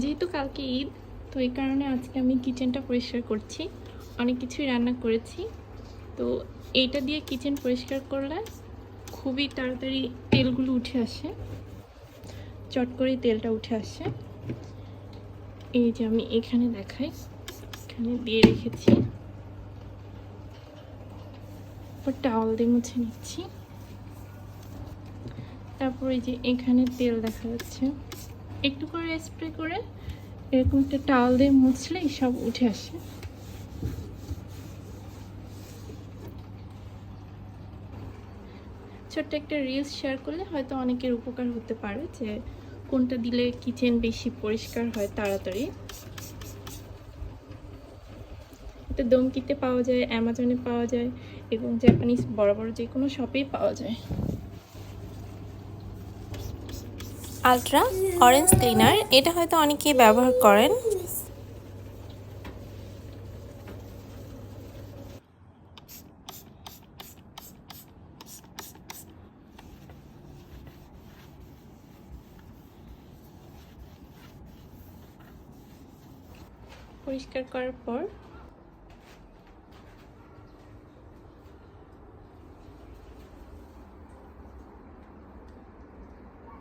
যেহেতু কালকে ঈদ, তো এই কারণে আজকে আমি কিচেনটা পরিষ্কার করছি। অনেক কিছুই রান্না করেছি। তো এইটা দিয়ে কিচেন পরিষ্কার করলে খুবই তাড়াতাড়ি তেলগুলো উঠে আসে। চট করেই তেলটা উঠে আসে। এই যে আমি এখানে দেখাই, এখানে দিয়ে রেখেছি। তারপর টাওয়াল দিয়ে মুছে নিচ্ছি। তারপর যে এখানে তেল দেখা যাচ্ছে। একটু করে স্প্রে করে এরকম একটা টাওয়াল দিয়ে মুছলেই সব উঠে আসে। ছোট্ট একটা রিলস শেয়ার করলে হয়তো অনেকের উপকার হতে পারে যে কোনটা দিলে কিচেন বেশি পরিষ্কার হয় তাড়াতাড়ি। এটা দমকিতে পাওয়া যায় অ্যামাজনে পাওয়া যায় এবং জাপানিজ বড় বড় যে কোনো শপেই পাওয়া যায়। Ultra orange cleaner. এটা হয়তো অনেকেই ব্যবহার করেন। পরিষ্কার করার পর